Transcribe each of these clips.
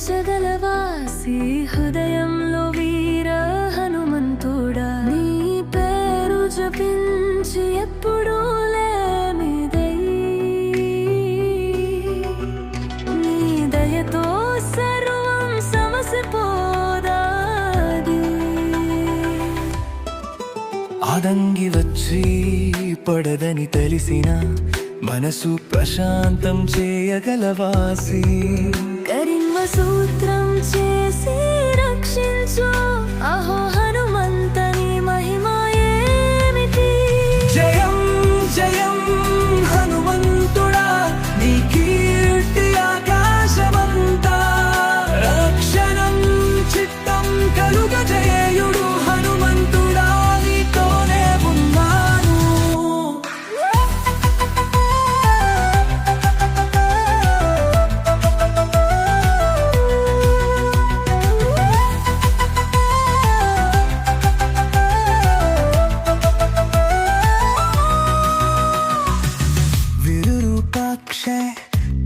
నా సైరోగం హృదయంలో వీర హనుమంతుడా? నీ పేరు జపించి ఎప్పుడూ లేమిదై నీ దయతో సర్వం సమసిపోదాది. ఆదంగి వచ్చి పడదని తెలిసిన మనసు ప్రశాంతం చేయగలవాసి. విరూపాక్షే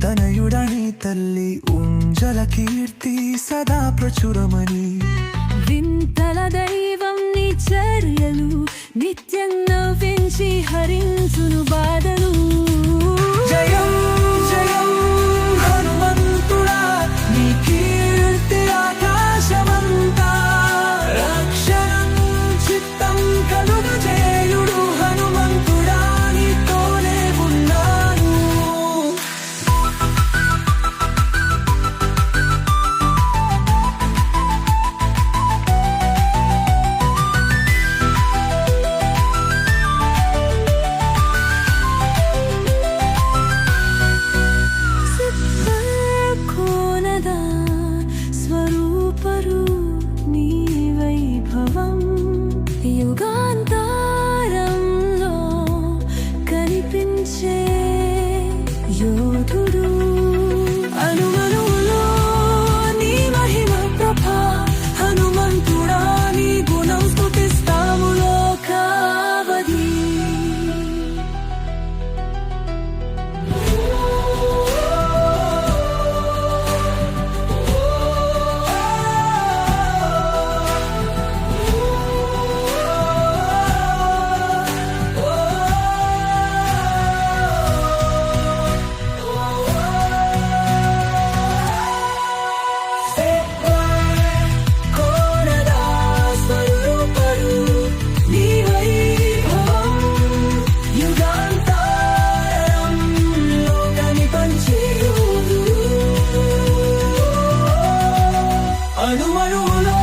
తనయుడని తల్లి ఉంజల కీర్తి సదా ప్రచురమని వింతల దైవం నీ చర్యలు నిత్యం నవ్వించి హరించును బా I know I you wanna